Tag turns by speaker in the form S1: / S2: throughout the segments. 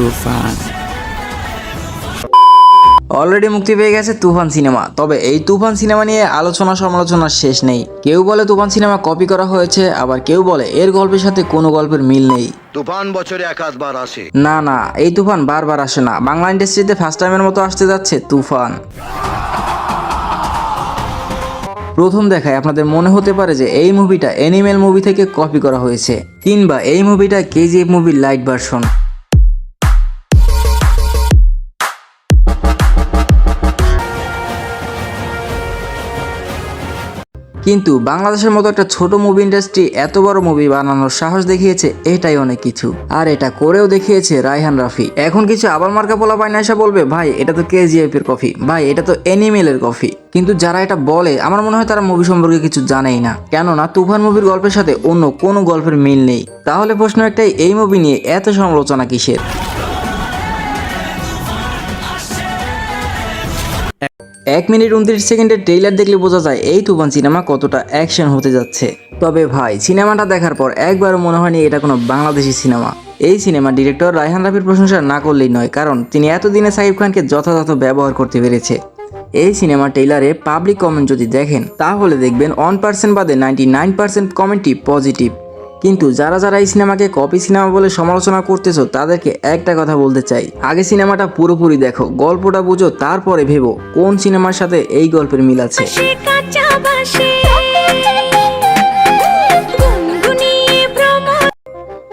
S1: তুফান। Already মুক্তি পেয়ে গেছে তুফান সিনেমা। তবে এই তুফান সিনেমা নিয়ে আলোচনা সমালোচনার শেষ নেই। কেউ বলে তুফান সিনেমা কপি করা হয়েছে আবার কেউ বলে এর গল্পের সাথে কোনো গল্পের মিল নেই।
S2: তুফান বছরে আসে।
S1: না না এই তুফান বারবার আসে না। বাংলা ইন্ডাস্ট্রিতে ফার্স্ট টাইমের মতো আসতে যাচ্ছে তুফান। প্রথম দেখায় আপনাদের মনে হতে পারে যে এই মুভিটা অ্যানিমেল মুভি থেকে কপি করা হয়েছে। কিংবা এই মুভিটা কেজিএফ মুভির লাইট ভার্সন কিন্তু বাংলাদেশের মতো একটা ছোট মুভি ইন্ডাস্ট্রি এত বড় মুভি বানানোর সাহস দেখিয়েছে এটাই অনেক কিছু। আর এটা করেও দেখিয়েছে রায়হান রাফি। এখন কিছু আবার মার্কা পোলা পায় না এসে বলবে, ভাই, এটা তো কেজিএফ এর কফি ভাই, এটা তো এনিমেলের কফি কিন্তু যারা এটা বলে, আমার মনে হয় তারা মুভি সম্পর্কে কিছু জানেই না। কেননা তুফান মুভির গল্পের সাথে অন্য কোনো গল্পের মিল নেই। তাহলে প্রশ্ন একটাই, এই মুভি নিয়ে এত সমালোচনা কিসের? এক মিনিট উনত্রিশ সেকেন্ডের ট্রেইলার দেখলে বোঝা যায় এই তুফান সিনেমা কতটা অ্যাকশন হতে যাচ্ছে। তবে ভাই, সিনেমাটা দেখার পর একবারও মনে হয়নি এটা কোনো বাংলাদেশি সিনেমা। এই সিনেমা ডিরেক্টর রায়হান রাফির প্রশংসা না করলেই নয়, কারণ তিনি এতদিনে সাকিব খানকে যথাযথ ব্যবহার করতে পেরেছে। এই সিনেমা ট্রেইলারে পাবলিক কমেন্ট যদি দেখেন, তাহলে দেখবেন ওয়ান পার্সেন্ট বাদে নাইনটি নাইন পার্সেন্ট কমেন্টই পজিটিভ কিন্তু যারা যারা এই সিনেমাকে কপি সিনেমা বলে সমালোচনা করতেছো, তাদেরকে একটা কথা বলতে চাই। আগে সিনেমাটা পুরোপুরি দেখো, গল্পটা বুঝো, তারপরে ভেবো কোন সিনেমার সাথে এই গল্পের মিল আছে।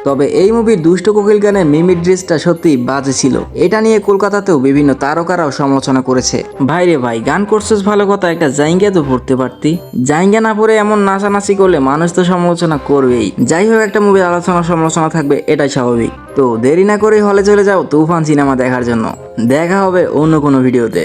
S1: তবে এই মুভির দুষ্ট কোকিল গানের মিমির ড্রেসটা সত্যি বাজে ছিল। এটা নিয়ে কলকাতাতেও বিভিন্ন তারকারাও সমালোচনা করেছে। ভাই রে ভাই গান করছিস ভালো কথা একটা জাইঙ্গা তো পড়তে পারতি। জাইঙ্গা না পরে এমন নাচানাচি করলে মানুষ তো সমালোচনা করবেই। যাই হোক একটা মুভির আলোচনা সমালোচনা থাকবে এটাই স্বাভাবিক। তো দেরি না করে হলে চলে যাও তুফান সিনেমা দেখার জন্য। দেখা হবে অন্য কোনো ভিডিওতে।